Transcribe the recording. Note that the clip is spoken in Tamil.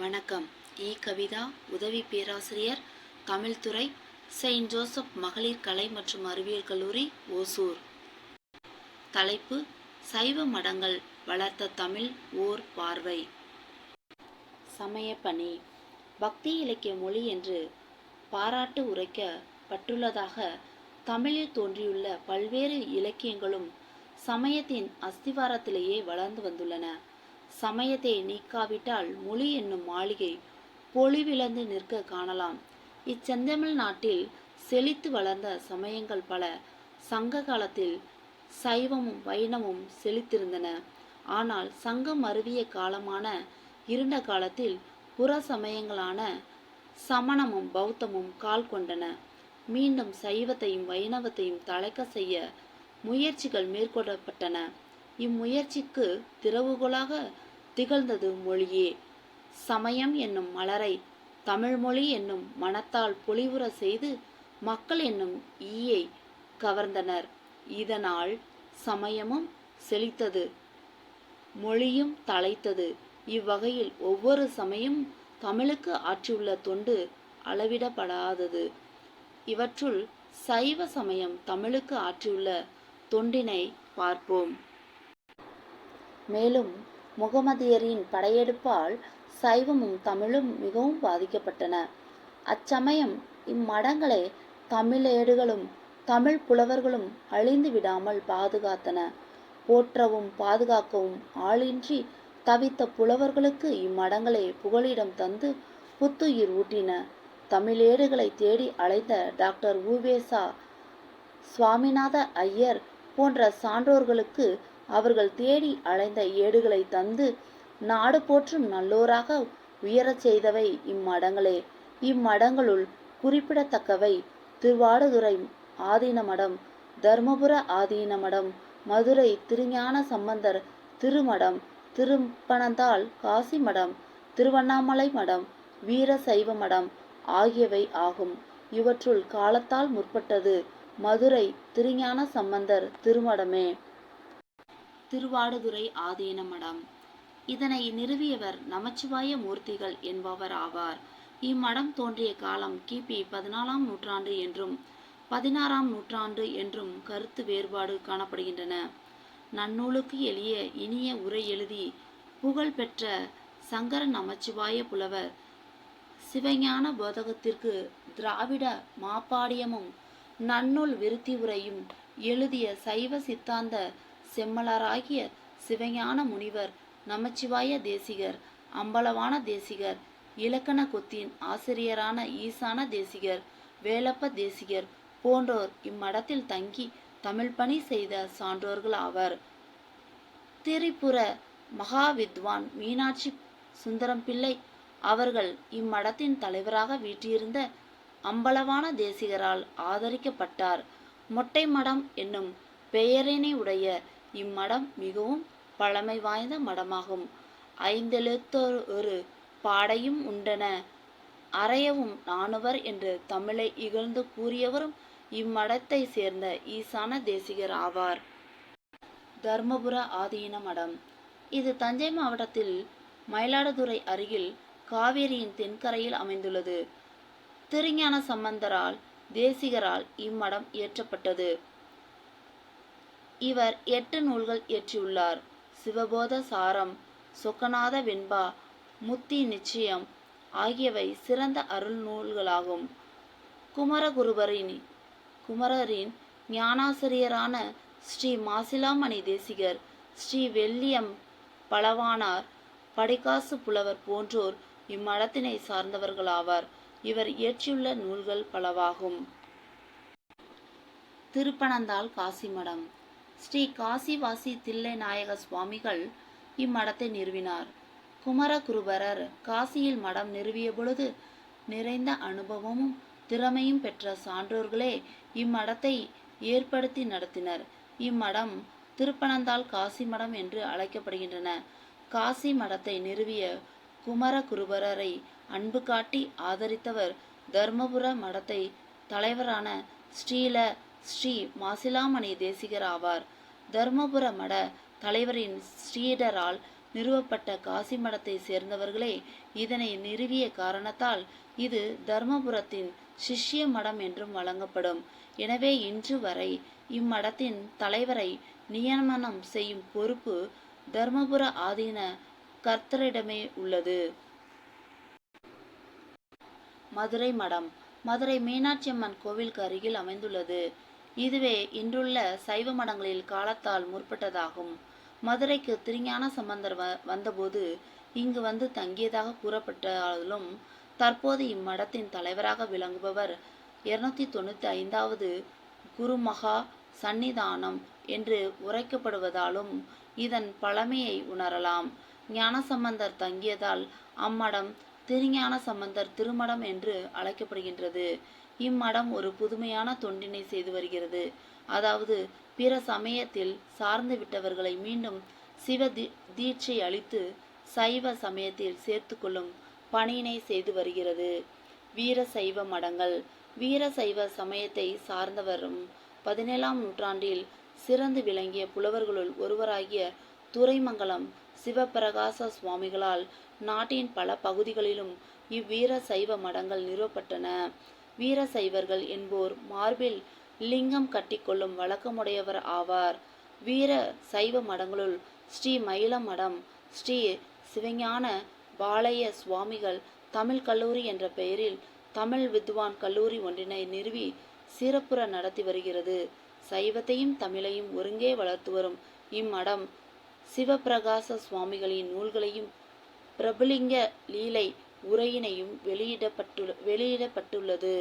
வணக்கம். இ. கவிதா உதவி பேராசிரியர் தமிழ்துறை செயின்ட் ஜோசப் மகளிர் கலை மற்றும் அறிவியல் கல்லூரி ஓசூர். தலைப்பு சைவ மடங்கள் வளர்த்த தமிழ் ஓர் பார்வை. சமயப்பணி. பக்தி இலக்கிய மொழி என்று பாராட்டு உரைக்கப்பட்டுள்ளதாக தமிழில் தோன்றியுள்ள பல்வேறு இலக்கியங்களும் சமயத்தின் அஸ்திவாரத்திலேயே வளர்ந்து வந்துள்ளன. சமயத்தை நீக்காவிட்டால் மொழி என்னும் மாளிகை பொலிவிழந்து நிற்க காணலாம். இச்செந்தமிழ் நாட்டில் செழித்து வளர்ந்த சமயங்கள் பல சங்க காலத்தில் சைவமும் வைணமும் செழித்திருந்தன. ஆனால் சங்கம் அருவிய காலமான இருண்ட காலத்தில் புற சமயங்களான சமணமும் பௌத்தமும் கால் கொண்டன. மீண்டும் சைவத்தையும் வைணவத்தையும் தழைக்க செய்ய முயற்சிகள் மேற்கொள்ளப்பட்டன. இம்முயற்சிக்கு திறவுகோலாக திகழ்ந்தது மொழியே. சமயம் என்னும் மலரை தமிழ்மொழி என்னும் மனத்தால் பொலிவுற செய்து மக்கள் என்னும் ஈயை கவர்ந்தனர். இதனால் சமயமும் செழித்தது மொழியும் தலைத்தது இவ்வகையில் ஒவ்வொரு சமயம் தமிழுக்கு ஆற்றியுள்ள தொண்டு அளவிடப்படாதது. இவற்றுள் சைவ சமயம் தமிழுக்கு ஆற்றியுள்ள தொண்டினை பார்ப்போம். மேலும் முகமதியரின் படையெடுப்பால் சைவமும் தமிழும் மிகவும் பாதிக்கப்பட்டன. அச்சமயம் இம்மடங்களை தமிழேடுகளும் தமிழ் புலவர்களும் அழிந்து விடாமல் பாதுகாத்தன. போற்றவும் பாதுகாக்கவும் ஆளின்றி தவித்த புலவர்களுக்கு இம்மடங்களை புகலிடம் தந்து புத்துயிர் ஊட்டின. தமிழேடுகளை தேடி அலைந்த டாக்டர் உவேசா சுவாமிநாத ஐயர் போன்ற சான்றோர்களுக்கு அவர்கள் தேடி அலைந்த ஏடுகளை தந்து நாடு போற்றும் நல்லோராக உயரச் செய்தவை இம்மடங்களே. இம்மடங்களுள் குறிப்பிடத்தக்கவை திருவாடுதுறை ஆதீன மடம் தர்மபுர ஆதீன மடம் மதுரை திருஞான சம்பந்தர் திருமடம் திருப்பனந்தாள் காசி மடம் திருவண்ணாமலை மடம் வீர சைவ மடம் ஆகியவை ஆகும். இவற்றுள் காலத்தால் முற்பட்டது மதுரை திருஞான சம்பந்தர் திருமடமே. திருவாடுதுறை ஆதீன மடம் இதனை நிறுவியவர் நமச்சிவாய மூர்த்திகள் என்பவர் ஆவார். இம்மடம் தோன்றிய காலம் கிபி பதினாலாம் நூற்றாண்டு என்றும் பதினாறாம் நூற்றாண்டு என்றும் கருத்து வேறுபாடு காணப்படுகின்றன. நன்னூலுக்கு எளிய இனிய உரை எழுதி புகழ் பெற்ற சங்கர நமச்சிவாய புலவர் சிவஞான போதகத்திற்கு திராவிட மாப்பாடியமும் நன்னூல் விருத்தி உரையும் எழுதிய சைவ சித்தாந்த செம்மலராகிய சிவஞான முனிவர் நமச்சிவாய தேசிகர் அம்பலவான தேசிகர் இலக்கண கொத்தின் ஆசிரியரான ஈசான தேசிகர் வேலப்ப தேசிகர் போன்றோர் இம்மடத்தில் தங்கி தமிழ் பணி செய்த சான்றோர்கள் ஆவர் திரிபுர மகாவித்வான் மீனாட்சி சுந்தரம் பிள்ளை அவர்கள் இம்மடத்தின் தலைவராக வீற்றிருந்த அம்பலவான தேசிகரால் ஆதரிக்கப்பட்டார். மொட்டை மடம் என்னும் பெயரினை உடைய இம்மடம் மிகவும் பழமை வாய்ந்த மடமாகும். ஐந்தெழுத்தொரு பாடையும் உண்டன அறையவும் நாணுவர் என்று தமிழை இகழ்ந்து கூறியவரும் இம்மடத்தை சேர்ந்த ஈசான தேசிகர் ஆவார். தர்மபுர ஆதீன மடம். இது தஞ்சை மாவட்டத்தில் மயிலாடுதுறை அருகில் காவேரியின் தென்கரையில் அமைந்துள்ளது. திருஞான சம்பந்தரால் தேசிகரால் இம்மடம் இயற்றப்பட்டது. இவர் எட்டு நூல்கள் இயற்றியுள்ளார். சிவபோத சாரம் சொக்கநாத வெண்பா முத்தி நிச்சயம் ஆகியவை சிறந்த அருள் நூல்களாகும். குமரகுருபரின் குமரரின் ஞானாசிரியரான ஸ்ரீ மாசிலாமணி தேசிகர் ஸ்ரீ வெள்ளியம் பலவானார் படைக்காசு புலவர் போன்றோர் இம்மடத்தினை சார்ந்தவர்களாவார். இவர் இயற்றியுள்ள நூல்கள் பலவாகும். திருப்பனந்தாள் காசிமடம். ஸ்ரீ காசிவாசி தில்லை நாயக சுவாமிகள் இம்மடத்தை நிறுவினார். குமரகுருபரர் காசியில் மடம் நிறுவிய பொழுது நிறைந்த அனுபவமும் திறமையும் பெற்ற சான்றோர்களே இம்மடத்தை ஏற்படுத்தி நடத்தினர். இம்மடம் திருப்பனந்தாள் காசி மடம் என்று அழைக்கப்படுகின்றன. காசி மடத்தை நிறுவிய குமரகுருபரரை அன்பு காட்டி ஆதரித்தவர் தர்மபுர மடத்தை தலைவரான ஸ்ரீல ஸ்ரீ மாசிலாமணி தேசிகர் ஆவார் தர்மபுர மட தலைவரின் ஸ்ரீடரால் நிறுவப்பட்ட காசி மடத்தை சேர்ந்தவர்களே இதனை நிறுவிய காரணத்தால் இது தர்மபுரத்தின் சிஷ்ய மடம் என்றும் வழங்கப்படும். எனவே இன்று வரை இம்மடத்தின் தலைவரை நியமனம் செய்யும் பொறுப்பு தர்மபுர ஆதீன கர்த்தரிடமே உள்ளது. மதுரை மடம். மதுரை மீனாட்சி அம்மன் கோவிலுக்கு அருகில் அமைந்துள்ளது. இதுவே இன்றுள்ள சைவ மடங்களில் காலத்தால் முற்பட்டதாகும். மதுரைக்கு திருஞான சம்பந்தர் வ வந்தபோது இங்கு வந்து தங்கியதாக கூறப்பட்டாலும் தற்போது இம்மடத்தின் தலைவராக விளங்குபவர் இருநூத்தி தொண்ணூத்தி ஐந்தாவது குருமகா சந்நிதானம் என்று உரைக்கப்படுவதாலும் இதன் பழமையை உணரலாம். ஞானசம்பந்தர் தங்கியதால் அம்மடம் திருஞான சம்பந்தர் திருமடம் என்று அழைக்கப்படுகின்றது. இம்மடம் ஒரு புதுமையான தொண்டினை செய்து வருகிறது. அதாவது பிற சமயத்தில் சார்ந்து விட்டவர்களை மீண்டும் சிவ தி- தீட்சை அளித்து சைவ சமயத்தில் சேர்த்து கொள்ளும் பணியினை செய்து வருகிறது. வீர சைவ மடங்கள். வீர சைவ சமயத்தை சார்ந்தவரும் பதினேழாம் நூற்றாண்டில் சிறந்து விளங்கிய புலவர்களுள் ஒருவராகிய துரைமங்கலம் சிவபிரகாச சுவாமிகளால் நாட்டின் பல பகுதிகளிலும் இவ்வீர சைவ மடங்கள் நிறுவப்பட்டன. வீர சைவர்கள் என்போர் மார்பில் லிங்கம் கட்டிக்கொள்ளும் வழக்கமுடையவர் ஆவார். வீர சைவ மடங்களுள் ஸ்ரீ மயில மடம் ஸ்ரீ சிவஞான பாளைய சுவாமிகள் தமிழ் கல்லூரி என்ற பெயரில் தமிழ் வித்வான் கல்லூரி ஒன்றினை நிறுவி சிறப்புற நடத்தி வருகிறது. சைவத்தையும் தமிழையும் ஒருங்கே வளர்த்து வரும் இம்மடம் சிவபிரகாச சுவாமிகளின் நூல்களையும் பிரபலிங்க லீலை உரையினையும் வெளியிடப்பட்டு வெளியிடப்பட்டுள்ளது.